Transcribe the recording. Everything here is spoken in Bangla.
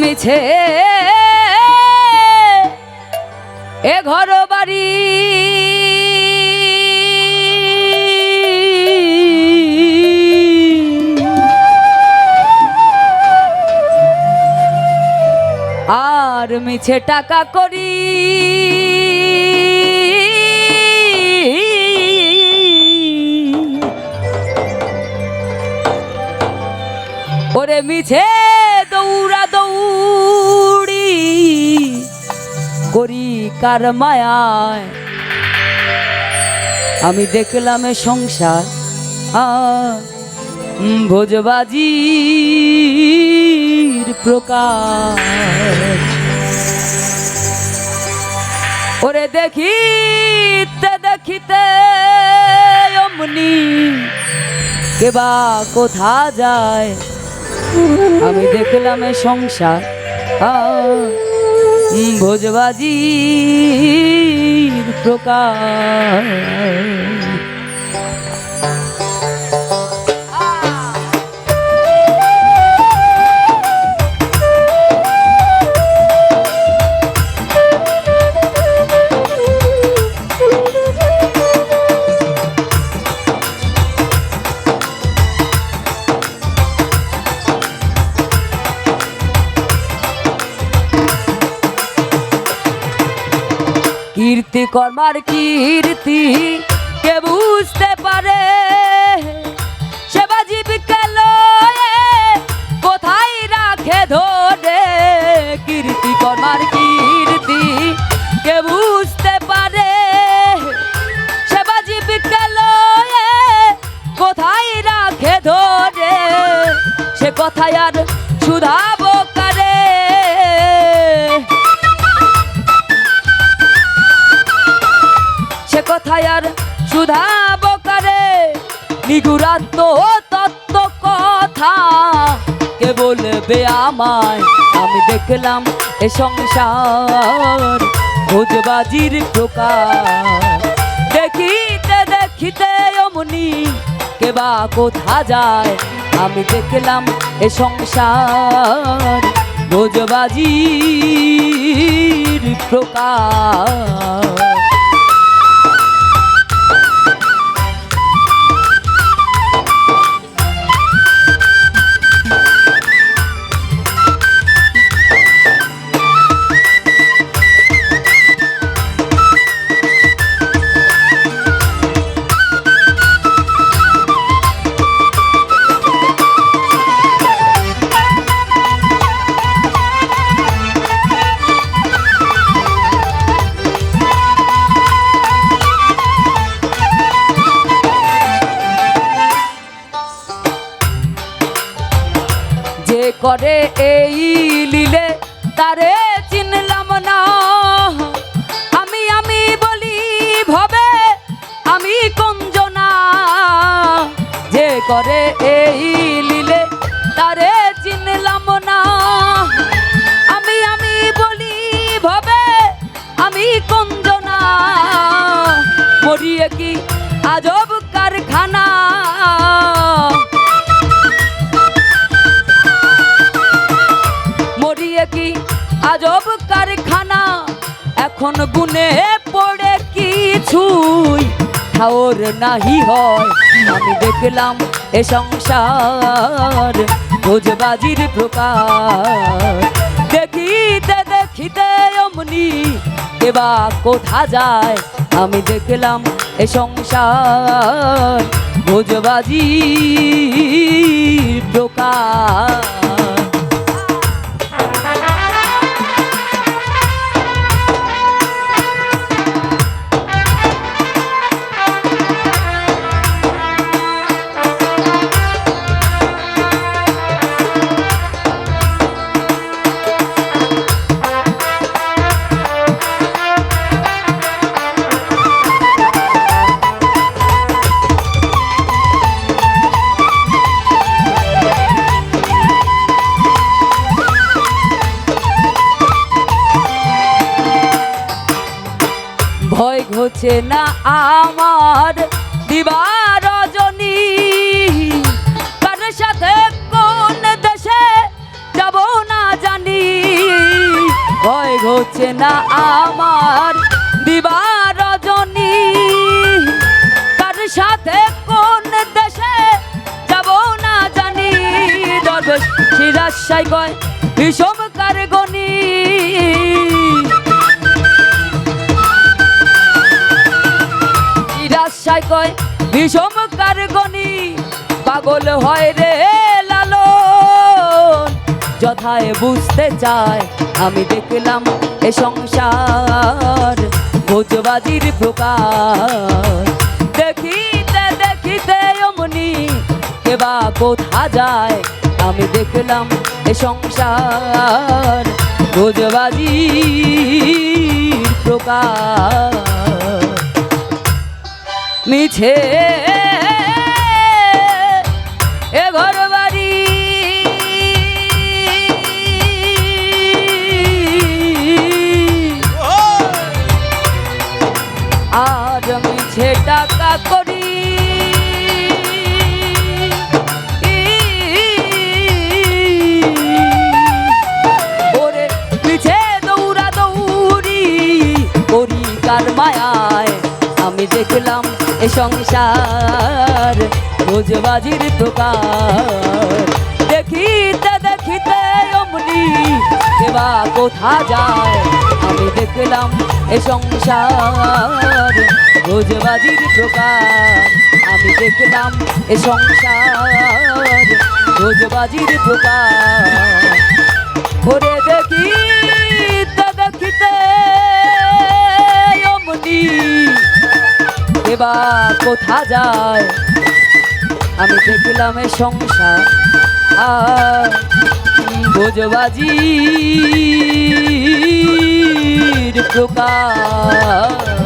মিছে। এ ঘর বাড়ি আর মিছে টাকা করি। ওরে মিছে দৌড়া দৌড়ি করি কার মায়ায়। আমি দেখলাম সংসার ভোজবাজির প্রকার ওরে দেখিতে দেখিতে অমনি কেবা কোথা যায়? আমি দেখলাম সংসার ভোজবাজি প্রকার। কীর্তি, কর্মার কীর্তি, কে বুঝতে পারে? সেবা জীবিকা লয়ে কোথায় রাখে ধরে কীর্তি, কর্মার কীর্তি, কে বুঝতে পারে? সেবা জীবিকা লয়ে কোথায় রাখে ধরে সে কথায় আর নিগুরান্ত তত্ত্ব কথা। কে বলবে আমায় আমি দেখলাম এ সংসার ভোজবাজির প্রকার। দেখিতে দেখিতে অমনি কে বা কোথা যায়, আমি দেখলাম এ সংসার ভোজবাজির প্রকার। করে এই লীলে, তারে চিনলাম না। আমি আমি বলি, ভবে, আমি কঞ্জনা। যে করে এই লীলে, তারে চিনলাম না। আমি আমি বলি, ভবে, আমি কঞ্জনা। মরিয়ে কি আজব এখন গুনে পড়ে কিছুই ঠাওর নাহি হয়, আমি দেখলাম এ সংসার ভোজবাজির প্রকার। দেখিতে দেখিতে অমনি দেবা কোথা যায়, আমি দেখলাম এ সংসার ভোজবাজির প্রকার। ভয় ঘুছে না আমার দিবার রজনী। কার সাথে কোন দেশে যাব না জানি। হচ্ছে না আমার দিবা রজনী। কার সাথে কোন দেশে যাব না জানি। দরবেশ শিরাশাই কয় বিষম কার গণি? রাজশাই কয় বিষম কার গণি পাগল হয় রে লালন। যথায় বুঝতে চায়, আমি দেখলাম এ সংসার ভোজবাজির প্রকার। দেখিতে দেখিতে অমনি কেবা কোথা যায়, আমি দেখলাম এ সংসার ভোজবাজির প্রকার। মিছে এ ঘর বাড়ি আর মিছে টাকা করি। ওরে মায়ায়। আমি দেখলাম এ সংসার, ভোজবাজির প্রকার দেখিতে দেখিতে অমনি দেবা কোথা যায়? আমি দেখলাম এ সংসার, ভোজবাজির প্রকার আমি দেখলাম এ সংসার, ভোজবাজির দোকান ওরে দেখিতে এবা কোথা যায়? আমি দেখলাম এ সংসার ভোজবাজির প্রকার।